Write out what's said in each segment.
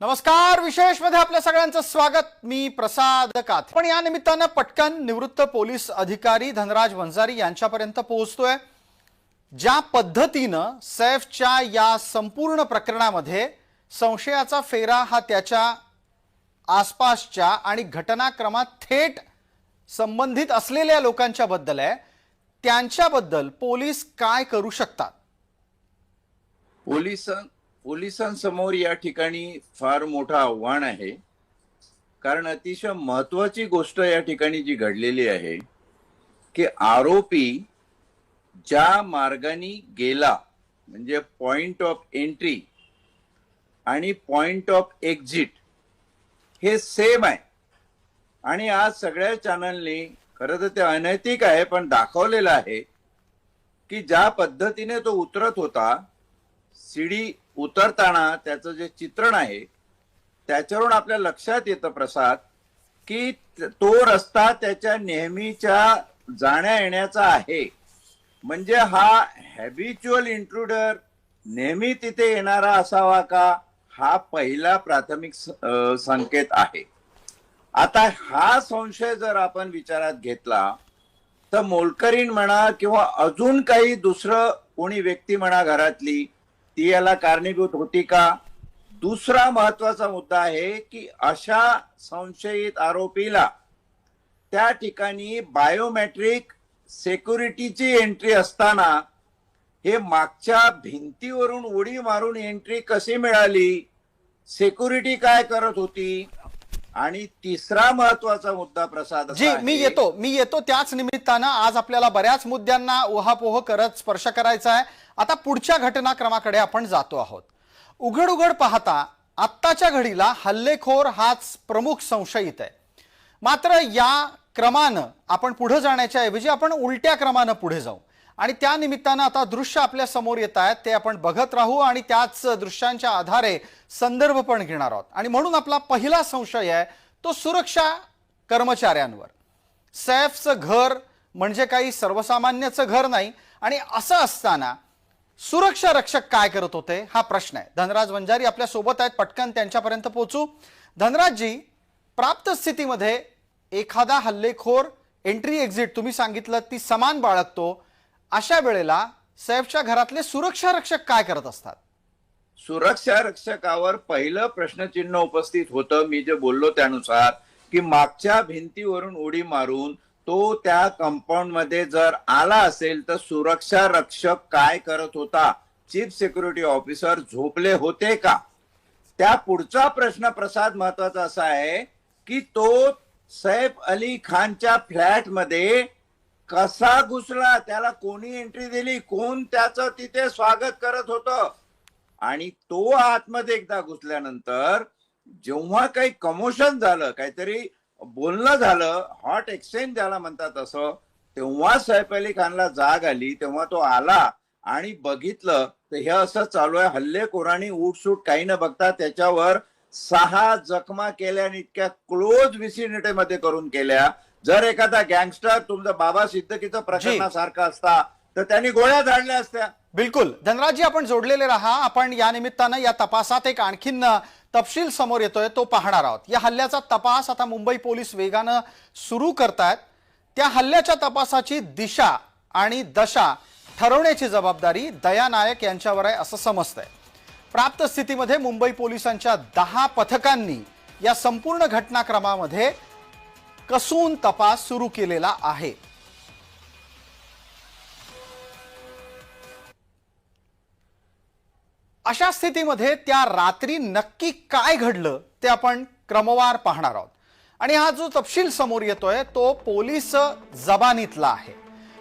नमस्कार विशेषमध्ये आपल्या सगळ्यांचं स्वागत. मी प्रसाद कात. पण या निमित्तानं पटकन निवृत्त पोलीस अधिकारी धनराज वंजारी यांच्यापर्यंत पोहोचतोय. ज्या पद्धतीनं सैफच्या या संपूर्ण प्रकरणामध्ये संशयाचा फेरा हा त्याच्या आसपासच्या आणि घटनाक्रमात थेट संबंधित असलेल्या लोकांच्या बद्दल आहे. त्यांच्याबद्दल पोलीस काय करू शकतात? पोलिसां पोलिसांसमोर या ठिकाणी फार मोठं आव्हान आहे. कारण अतिशय महत्वाची गोष्ट या ठिकाणी जी घडलेली आहे की आरोपी ज्या मार्गाने गेला म्हणजे पॉइंट ऑफ एंट्री आणि पॉइंट ऑफ एक्झिट हे सेम आहे. आणि आज सगळ्या चॅनलनी खरं तर ते अनैतिक आहे पण दाखवलेलं आहे की ज्या पद्धतीने तो उतरत होता सीडी उतरताना त्याचं जे चित्रण आहे त्याच्यावरून आपल्या लक्षात येतं प्रसाद की तो रस्ता त्याच्या नेहमीच्या जाण्या येण्याचा आहे. म्हणजे हा हॅबिच्युअल इंट्रुडर नेहमी तिथे येणारा असावा का हा पहिला प्राथमिक संकेत आहे. आता हा संशय जर आपण विचारात घेतला तर मोलकरीण म्हणा किंवा अजून काही दुसरं कोणी व्यक्ती म्हणा घरातली ती याला कारणीभूत होती का? दुसरा महत्त्वाचा मुद्दा आहे की अशा संशयित आरोपीला त्या ठिकाणी बायोमेट्रिक सेक्युरिटीची एंट्री असताना हे मागच्या भिंतीवरून उडी मारून एंट्री कशी मिळाली? सेक्युरिटी काय करत होती? आणि तिसरा महत्त्वाचा मुद्दा प्रसाद जी मी येतो मी येतो त्याच निमित्तानं आज आपल्याला बऱ्याच मुद्द्यांना उहापोह करत स्पर्श करायचा आहे. आता पुढच्या घटनाक्रमाकडे आपण जातो आहोत. उघड उघड पाहता आत्ताच्या घडीला हल्लेखोर हाच प्रमुख संशयित आहे. मात्र या क्रमानं आपण पुढे जाण्याच्या ऐवजी आपण उलट्या क्रमानं पुढे जाऊ. आणि त्या निमित्तानं आता दृश्य आपल्यासमोर येत आहेत. ते आपण बघत राहू आणि त्याच दृश्यांच्या आधारे संदर्भ पण घेणार आहोत. आणि म्हणून आपला पहिला संशय आहे तो सुरक्षा कर्मचाऱ्यांवर. सैफचं घर म्हणजे काही सर्वसामान्याचं घर नाही. आणि असं असताना सुरक्षा रक्षक काय करत होते हा प्रश्न आहे. धनराज वंजारी आपल्यासोबत आहेत. पटकन त्यांच्यापर्यंत पोहोचू. धनराजजी प्राप्त स्थितीमध्ये एखादा हल्लेखोर एंट्री एक्झिट तुम्ही सांगितलं ती समान बाळगतो. अशा वेळेला सैफच्या घरातले सुरक्षा रक्षक काय करत असतात? सुरक्षा रक्षकावर पहिलं प्रश्नचिन्ह उपस्थित होतं. मी जे बोललो त्यानुसार की मागच्या भिंतीवरून उडी मारून तो त्या कंपाऊंडमध्ये जर आला असेल तर सुरक्षा रक्षक काय करत होता? चीफ सिक्युरिटी ऑफिसर झोपले होते का? त्या पुढचा प्रश्न प्रसाद महत्त्वाचा असा आहे की तो सैफ अली खानच्या फ्लॅटमध्ये कसा घुसला त्याला कोणी एंट्री दिली कोण त्याचं तिथे स्वागत करत होतं? आणि तो आतमध्ये एकदा घुसल्यानंतर जेव्हा काही कमोशन झालं काहीतरी बोलणं झालं हॉट एक्सचेंज झाला म्हणतात असं तेव्हा सैफ अली खानला जाग आली तेव्हा तो आला आणि बघितलं तर हे असं चालू आहे हल्लेखोरांनी उठसूट काही न बघता त्याच्यावर सहा जखमा केल्या आणि इतक्या क्लोज विसिनिटी मध्ये करून केल्या. जर एखादा गँगस्टर तुमचा बाबा सिद्धकीचं प्रकरणासारखा असता तर त्यांनी गोळ्या झाडल्या असत्या. बिलकुल. धनराजजी आपण जोडलेले राहा. आपण या निमित्तानं या तपासात एक आणखीन तपशील समोर येतोय तो पाहणार आहोत. या हल्ल्याचा तपास आता मुंबई पोलीस वेगानं सुरू करतायत. त्या हल्ल्याच्या तपासाची दिशा आणि दशा ठरवण्याची जबाबदारी दया नायक यांच्यावर आहे असं समजतंय. प्राप्त स्थितीमध्ये मुंबई पोलिसांच्या दहा पथकांनी या संपूर्ण घटनाक्रमामध्ये कसून तपास सुरू केलेला आहे. अशा स्थितीमध्ये त्या रात्री नक्की काय घडलं ते आपण क्रमवार पाहणार आहोत. आणि हा जो तपशील समोर येतोय तो पोलीस जबानीतला आहे.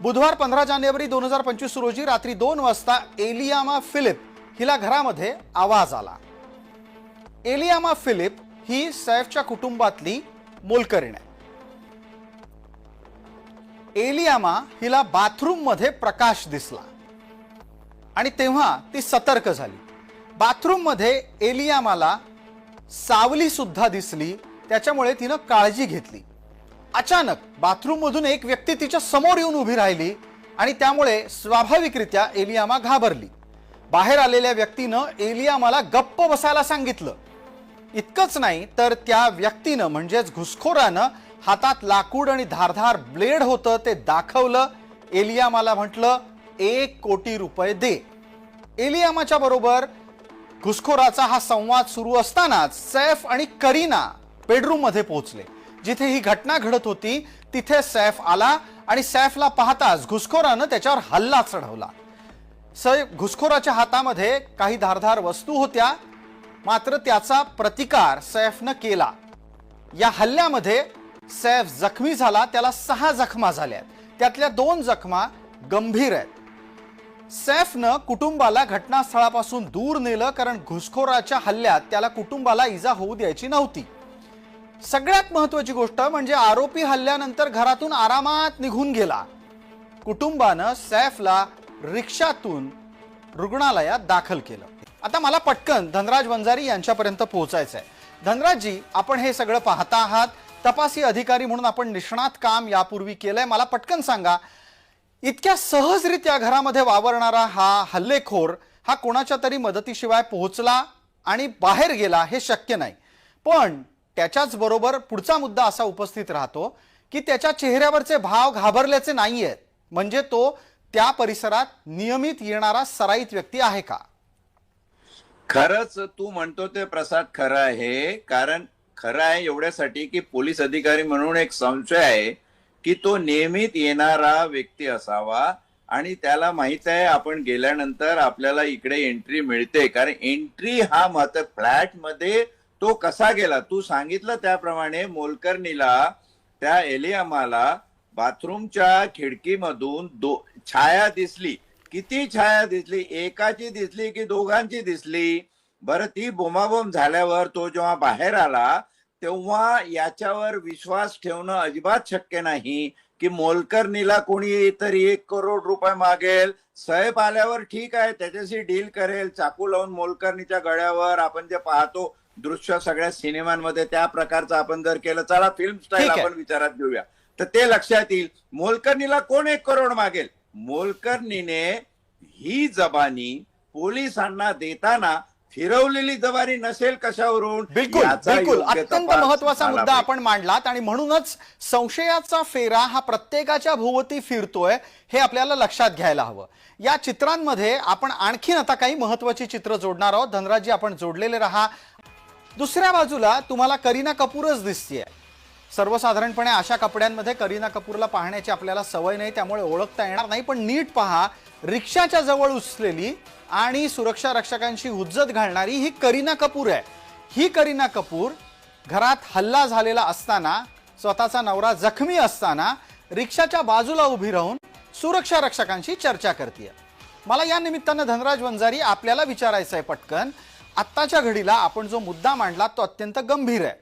बुधवार पंधरा जानेवारी दोन हजार पंचवीस रोजी रात्री दोन वाजता एलियामा फिलिप हिला घरामध्ये आवाज आला. एलियामा फिलिप ही सैफच्या कुटुंबातली मोलकरीण एलियामा हिला बाथरूममध्ये प्रकाश दिसला. आणि तेव्हा ती सतर्क झाली. बाथरूममध्ये एलियामाला सावली सुद्धा दिसली त्याच्यामुळे तिनं काळजी घेतली. अचानक बाथरूममधून एक व्यक्ती तिच्या समोर येऊन उभी राहिली आणि त्यामुळे स्वाभाविकरित्या एलियामा घाबरली. बाहेर आलेल्या व्यक्तीनं एलियामाला गप्प बसायला सांगितलं. इतकंच नाही तर त्या व्यक्तीनं म्हणजेच घुसखोरानं हातात लाकूड आणि धारधार ब्लेड होतं ते दाखवलं. एलियामाला म्हटलं एक कोटी रुपये दे. एलियामाच्या बरोबर घुसखोराचा हा संवाद सुरू असतानाच सैफ आणि करीना बेडरूममध्ये पोहोचले. जिथे ही घटना घडत होती तिथे सैफ आला आणि सैफला पाहताच घुसखोरानं त्याच्यावर हल्ला चढवला. सैफ घुसखोराच्या हातामध्ये काही धारधार वस्तू होत्या मात्र त्याचा प्रतिकार सैफनं केला. या हल्ल्यामध्ये सैफ जखमी झाला त्याला सहा जखमा झाल्या त्यातल्या दोन जखमा गंभीर आहेत. सैफनं कुटुंबाला घटनास्थळापासून दूर नेलं कारण घुसखोराच्या हल्ल्यात त्याला कुटुंबाला इजा होऊ द्यायची नव्हती. सगळ्यात महत्वाची गोष्ट म्हणजे आरोपी हल्ल्यानंतर घरातून आरामात निघून गेला. कुटुंबानं सैफला रिक्षातून रुग्णालयात दाखल केलं. आता मला पटकन धनराज वंजारी यांच्यापर्यंत पोहोचायचं आहे धनराजजी आपण हे सगळं पाहता आहात. तपासी अधिकारी म्हणून आपण निष्णात काम यापूर्वी केलंय. मला पटकन सांगा इतक्या सहजरित्या घरामध्ये वावरणारा हा हल्लेखोर हा कोणाच्या तरी मदतीशिवाय पोहोचला आणि बाहेर गेला हे शक्य नाही. पण त्याच्याच बरोबर पुढचा मुद्दा असा उपस्थित राहतो की त्याच्या चेहऱ्यावरचे भाव घाबरल्याचे नाही आहेत म्हणजे तो त्या परिसरात नियमित येणारा सराईत व्यक्ती आहे का? खरंच तू म्हणतो ते प्रसाद खरं आहे कारण खरं आहे एवढ्यासाठी की पोलीस अधिकारी म्हणून एक संशय आहे की तो नियमित येणारा व्यक्ती असावा. आणि त्याला माहीत आहे आपण गेल्यानंतर आपल्याला इकडे एंट्री मिळते. कारण एंट्री हा मत फ्लॅटमध्ये तो कसा गेला? तू सांगितलं त्याप्रमाणे मोलकर्णीला त्या एलियामाला बाथरूमच्या खिडकीमधून दो छाया दिसली. किती छाया दिसली? एकाची दिसली की दोघांची दिसली? बरं ती बोमाबोम झाल्यावर तो जेव्हा बाहेर आला तेव्हा याच्यावर विश्वास ठेवणं अजिबात शक्य नाही की मोलकर्णीला कोणी तरी एक करोड रुपये मागेल. साहेब आल्यावर ठीक आहे त्याच्याशी डील करेल. चाकू लावून मोलकर्णीच्या गळ्यावर आपण जे पाहतो दृश्य सगळ्या सिनेमांमध्ये त्या प्रकारचं आपण जर केलं चला फिल्म स्टाईल. आपण विचारात घेऊया. तर ते लक्षात येईल मोलकर्णीला कोण एक करोड मागेल? मोलकर्णीने ही जबानी पोलिसांना देताना फिरवलेली जबानी नसेल कशावरून बिलकुल बिलकुल. अत्यंत महत्त्वाचा मुद्दा. आपण मांडलात आणि म्हणूनच संशयाचा फेरा हा प्रत्येकाच्या भोवती फिरतोय हे आपल्याला लक्षात घ्यायला हवं. या चित्रांमध्ये आपण आणखीन आता काही महत्वाची चित्र जोडणार आहोत. धनराजी आपण जोडलेले राहा. दुसऱ्या बाजूला तुम्हाला करीना कपूरच दिसतीये. सर्वसाधारणपणे अशा कपड्यांमध्ये करीना कपूरला पाहण्याची आपल्याला सवय नाही त्यामुळे ओळखता येणार नाही पण नीट पहा. रिक्षाच्या जवळ उचलेली आणि सुरक्षा रक्षकांशी हुज्जत घालणारी ही करीना कपूर आहे. ही करीना कपूर घरात हल्ला झालेला असताना स्वतःचा नवरा जखमी असताना रिक्षाच्या बाजूला उभी राहून सुरक्षा रक्षकांशी चर्चा करते मला या निमित्तानं धनराज वंजारी आपल्याला विचारायचं आहे पटकन. आत्ताच्या घडीला आपण जो मुद्दा मांडला तो अत्यंत गंभीर आहे.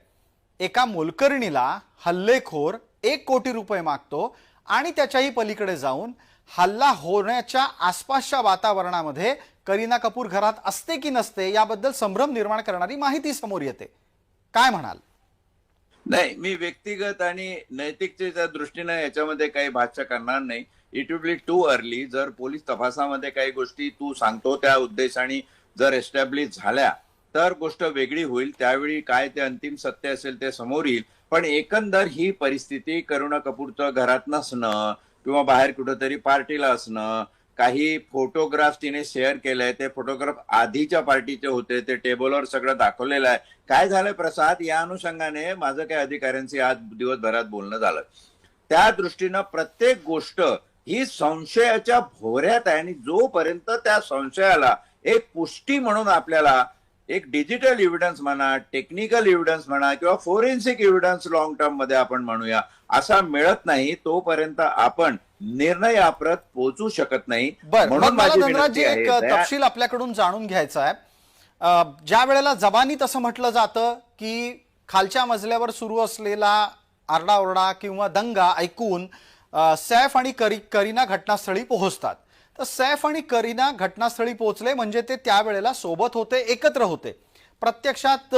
एका मोलकर्णीला हल्लेखोर एक कोटी रुपये मागतो आणि त्याच्याही पलीकडे जाऊन हल्ला होण्याच्या आसपासच्या वातावरणामध्ये करीना कपूर घरात असते की नसते याबद्दल संभ्रम निर्माण करणारी माहिती समोर येते. काय म्हणाल? नाही मी व्यक्तिगत आणि नैतिकतेच्या दृष्टीने याच्यामध्ये काही भाष्य करणार नाही. It will be too early जर पोलीस तपासामध्ये काही गोष्टी तू सांगतो त्या उद्देशाने जर एस्टॅब्लिश झाल्या तर गोष्ट वेगळी होईल. त्यावेळी काय ते अंतिम सत्य असेल ते समोर येईल. पण एकंदर ही परिस्थिती करुणा कपूरचं घरात नसणं किंवा बाहेर कुठंतरी पार्टीला असणं काही फोटोग्राफ तिने शेअर केलंय ते फोटोग्राफ आधीच्या पार्टीचे होते ते टेबलवर सगळं दाखवलेलं आहे. काय झालंय प्रसाद? या अनुषंगाने माझं काही अधिकाऱ्यांशी आज दिवसभरात बोलणं झालं. त्या दृष्टीनं प्रत्येक गोष्ट ही संशयाच्या भोऱ्यात आहे आणि जोपर्यंत त्या संशयाला एक पुष्टी म्हणून आपल्याला एक डिजिटल एव्हिडन्स म्हणा टेक्निकल एव्हिडन्स म्हणा किंवा फोरेन्सिक एव्हिडन्स लॉंग टर्ममध्ये आपण म्हणूया असा मिळत नाही तोपर्यंत आपण निर्णयाप्रत पोहोचू शकत नाही. म्हणून माझी एक तपशील आपल्याकडून जाणून घ्यायचा आहे. ज्या वेळेला जबानी तसं म्हटलं जातं की खालच्या मजल्यावर सुरू असलेला आरडाओरडा किंवा दंगा ऐकून सैफ आणि करी करीना घटनास्थळी पोहोचतात. तर सैफ आणि करीना घटनास्थळी पोहोचले म्हणजे ते त्यावेळेला सोबत होते एकत्र होते. प्रत्यक्षात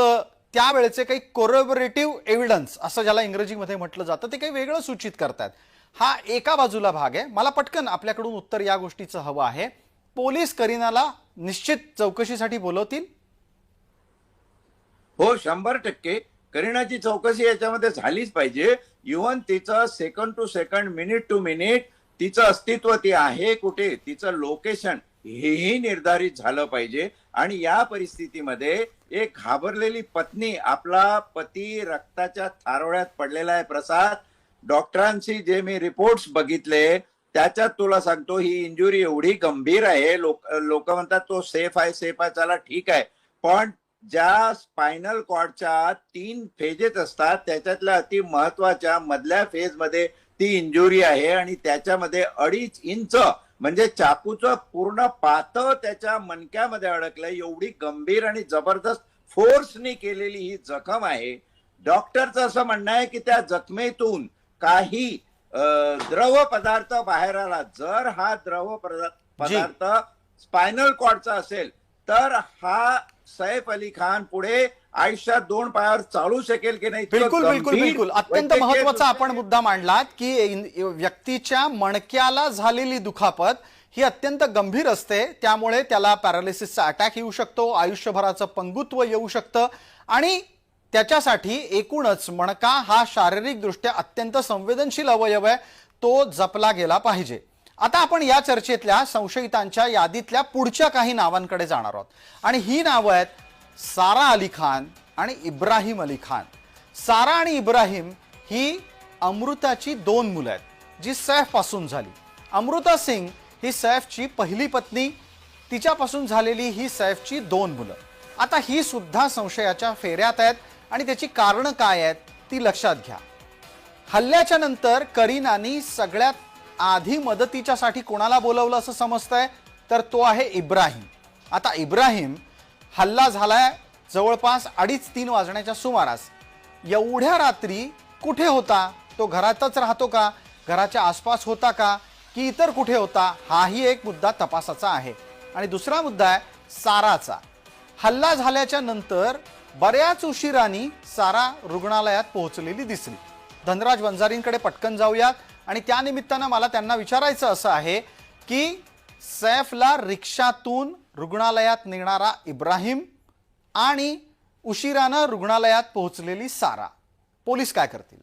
त्यावेळेचे काही कोरोबरेटिव्ह एव्हिडन्स असं ज्याला इंग्रजीमध्ये म्हटलं जातं ते काही वेगळं सूचित करतात. हा एका बाजूला भाग आहे. मला पटकन आपल्याकडून उत्तर या गोष्टीचं हवं आहे. पोलीस करीनाला निश्चित चौकशीसाठी बोलवतील. हो शंभर टक्के. करीनाची चौकशी याच्यामध्ये झालीच पाहिजे. इव्हन तिचं second to second minute to minute तिचं अस्तित्व ती आहे कुठे? तिचं लोकेशन हेही निर्धारित झालं पाहिजे. आणि या परिस्थितीमध्ये एक घाबरलेली पत्नी आपला पती रक्ताच्या थारोळ्यात पडलेला आहे प्रसाद. डॉक्टरांशी जे मी रिपोर्ट्स बघितले त्याच्यात तुला सांगतो ही इंजुरी एवढी गंभीर आहे. लोक लोक म्हणतात तो सेफ आहे सेफ आहे चला ठीक आहे. पण ज्या स्पायनल कॉर्डच्या तीन फेजेस असतात त्याच्यातल्या अति महत्त्वाच्या मधल्या फेजमध्ये ती इंजुरी आहे आणि त्याच्यामध्ये अडीच इंच म्हणजे चाकूचं पूर्ण पातळ त्याच्या मणक्यामध्ये अडकलंय. एवढी गंभीर आणि जबरदस्त फोर्सनी केलेली ही जखम आहे. डॉक्टरचं असं म्हणणं आहे की त्या जखमेतून काही द्रव पदार्थ बाहेर आला. जर हा द्रव. पदार्थ स्पायनल कॉर्डचा असेल तर हा सैफ अली खान पुढे आयुष्यात दोन पायावर चालू शकेल की नाही बिलकुल बिलकुल बिलकुल. अत्यंत महत्त्वाचा आपण मुद्दा मांडलात की व्यक्तीच्या मणक्याला झालेली दुखापत ही अत्यंत गंभीर असते. त्यामुळे त्याला पॅरालिसिसचा अटॅक येऊ शकतो आयुष्यभराचं पंगुत्व येऊ शकतं आणि त्याच्यासाठी एकूणच मणका हा शारीरिकदृष्ट्या अत्यंत संवेदनशील अवयव आहे. तो जपला गेला पाहिजे. आता आपण या चर्चेतल्या संशयितांच्या यादीतल्या पुढच्या काही नावांकडे जाणार आहोत. आणि ही नावं आहेत सारा अली खान आणि इब्राहिम अली खान. सारा आणि इब्राहिम ही अमृताची दोन मुलं आहेत जी सैफपासून झाली. अमृता सिंग ही सैफची पहिली पत्नी तिच्यापासून झालेली ही सैफची दोन मुलं. आता ही सुद्धा संशयाच्या फेऱ्यात आहेत आणि त्याची कारणं काय आहेत ती लक्षात घ्या. हल्ल्याच्या नंतर करीनानी सगळ्यात आधी मदतीच्यासाठी कोणाला बोलवलं असं समजतंय? तर तो आहे इब्राहिम. आता इब्राहिम हल्ला झालाय. जवळपास अडीच तीन वाजण्याच्या सुमारास. एवढ्या रात्री कुठे होता? तो घरातच राहतो का? घराच्या आसपास होता का? की इतर कुठे होता? हाही एक मुद्दा तपासाचा आहे. आणि दुसरा मुद्दा आहे साराचा. हल्ला झाल्याच्यानंतर बऱ्याच उशिरानी सारा रुग्णालयात पोहोचलेली दिसली. धनराज वंजारींकडे पटकन जाऊयात. आणि त्यानिमित्तानं मला त्यांना विचारायचं असं आहे की सैफला रिक्षातून रुग्णालयात नेणारा इब्राहिम आणि उशिरानं रुग्णालयात पोहोचलेली सारा. पोलीस काय करतील?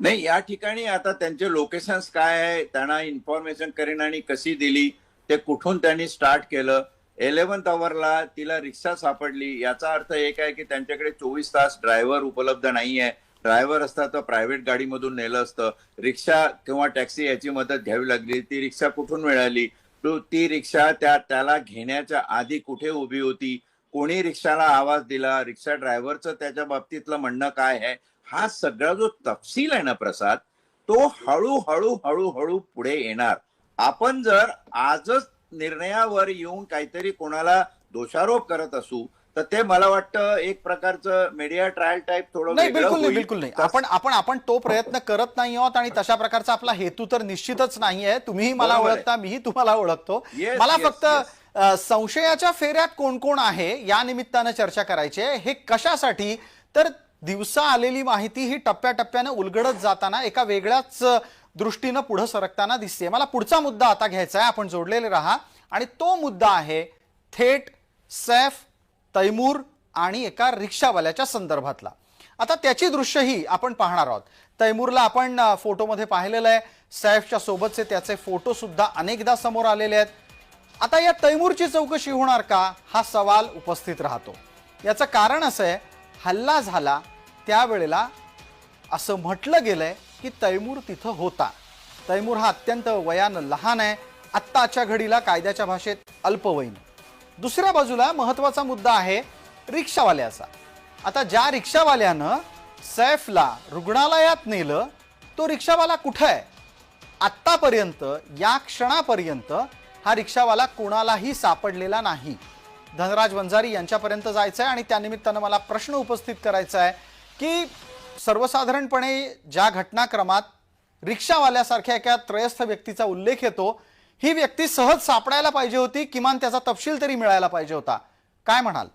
नाही या ठिकाणी आता त्यांचे लोकेशन्स काय आहे त्यांना इन्फॉर्मेशन करीनानी कशी दिली ते कुठून त्यांनी स्टार्ट केलं इलेव्हन्थ आवरला तिला रिक्षा सापडली याचा अर्थ एक आहे की त्यांच्याकडे चोवीस तास ड्रायव्हर उपलब्ध नाही आहे ड्रायव्हर असता तर प्रायव्हेट गाडीमधून नेलं असतं. रिक्षा किंवा टॅक्सी याची मदत घ्यावी लागली. ती रिक्षा कुठून मिळाली? ती रिक्षा त्या त्याला घेण्याच्या आधी कुठे उभी होती? कोणी रिक्षाला आवाज दिला? रिक्षा ड्रायव्हरचं त्याच्या बाबतीतलं म्हणणं काय आहे? हा सगळा जो तपशील आहे ना प्रसाद तो हळूहळू हळूहळू पुढे येणार. आपण जर आजच निर्णयावर येऊन काहीतरी कोणाला दोषारोप करत असू तर ते मला वाटतं एक प्रकारचं मीडिया ट्रायल टाईप थोडं नाही बिलकुल नाही. बिलकुल नाही. आपण आपण आपण तो प्रयत्न करत नाही आहोत आणि तशा प्रकारचा आपला हेतू तर निश्चितच नाहीये तुम्हीही मला आहे. ओळखता मीही तुम्हाला ओळखतो. मला फक्त संशयाच्या फेऱ्यात कोण कोण आहे या निमित्तानं चर्चा करायची आहे. हे कशासाठी? तर दिवसा आलेली माहिती ही टप्प्याटप्प्यानं उलगडत जाताना एका वेगळ्याच दृष्टीनं पुढे सरकताना दिसते मला पुढचा मुद्दा आता घ्यायचा आहे. आपण जोडलेले राहा. आणि तो मुद्दा आहे थेट सैफ तैमूर आणि एका रिक्षावाल्याच्या संदर्भातला. आता त्याची दृश्यही आपण पाहणार आहोत. तैमूरला आपण फोटोमध्ये पाहिलेलं आहे. सैफच्या सोबतचे त्याचे फोटोसुद्धा अनेकदा समोर आलेले आहेत. आता या तैमूरची चौकशी होणार का? हा सवाल उपस्थित राहतो. याचं कारण असं आहे हल्ला झाला त्यावेळेला असं म्हटलं गेलं आहे की तैमूर तिथं होता. तैमूर हा अत्यंत वयानं लहान आहे. आत्ताच्या घडीला कायद्याच्या भाषेत अल्पवयीन. दुसऱ्या बाजूला महत्त्वाचा मुद्दा आहे रिक्षावाल्याचा. आता ज्या रिक्षावाल्यानं सैफला रुग्णालयात नेलं तो रिक्षावाला कुठं आहे? आत्तापर्यंत या क्षणापर्यंत हा रिक्षावाला कोणालाही सापडलेला नाही. धनराज वंजारी यांच्यापर्यंत जायचं आहे आणि त्यानिमित्तानं मला प्रश्न उपस्थित करायचा आहे की सर्वसाधारणपणे ज्या घटनाक्रमात रिक्षावाल्यासारख्या एका त्रयस्थ व्यक्तीचा उल्लेख येतो ही व्यक्ती सहज सापडायला पाहिजे होती किमान त्याचा तपशील तरी मिळायला पाहिजे होता. काय म्हणाल?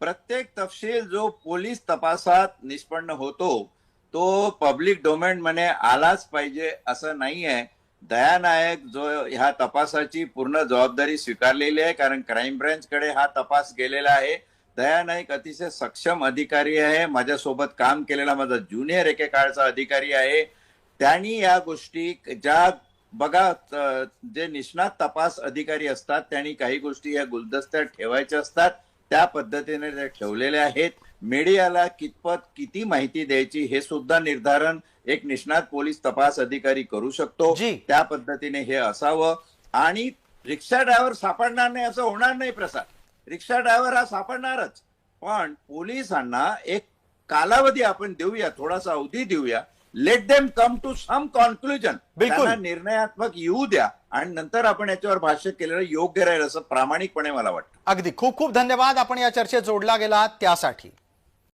प्रत्येक तपशील जो पोलीस तपासात निष्पन्न होतो तो पब्लिक डोमेन मध्ये आलाच पाहिजे असं नाही आहे दयानायक जो ह्या तपासाची पूर्ण जबाबदारी स्वीकारलेली आहे कारण क्राईम ब्रँच कडे हा तपास गेलेला आहे. दया नाईक अतिशय सक्षम अधिकारी आहे माझ्यासोबत काम केलेला माझा ज्युनियर एके काळचा अधिकारी आहे. त्यांनी या गोष्टी ज्या बघा जे निष्णात तपास अधिकारी असतात त्यांनी काही गोष्टी या गुलदस्त्यात ठेवायच्या असतात. त्या पद्धतीने त्या ठेवलेल्या आहेत. मीडियाला कितपत किती माहिती द्यायची हे सुद्धा निर्धारण एक निष्णात पोलीस तपास अधिकारी करू शकतो. त्या पद्धतीने हे असावं. आणि रिक्षा ड्रायव्हर सापडणार नाही असं होणार नाही प्रसाद. रिक्षा ड्रायव्हर हा सापडणारच. पण पोलिसांना एक कालावधी आपण देऊया थोडासा अवधी देऊया. Let them come to some conclusion बिलकुल. निर्णयात्मक येऊ द्या. आणि नंतर आपण याच्यावर भाष्य केलेलं योग्य राहील असं प्रामाणिकपणे मला वाटतं. अगदी. खूप खूप धन्यवाद. आपण या चर्चेत जोडला गेला त्यासाठी.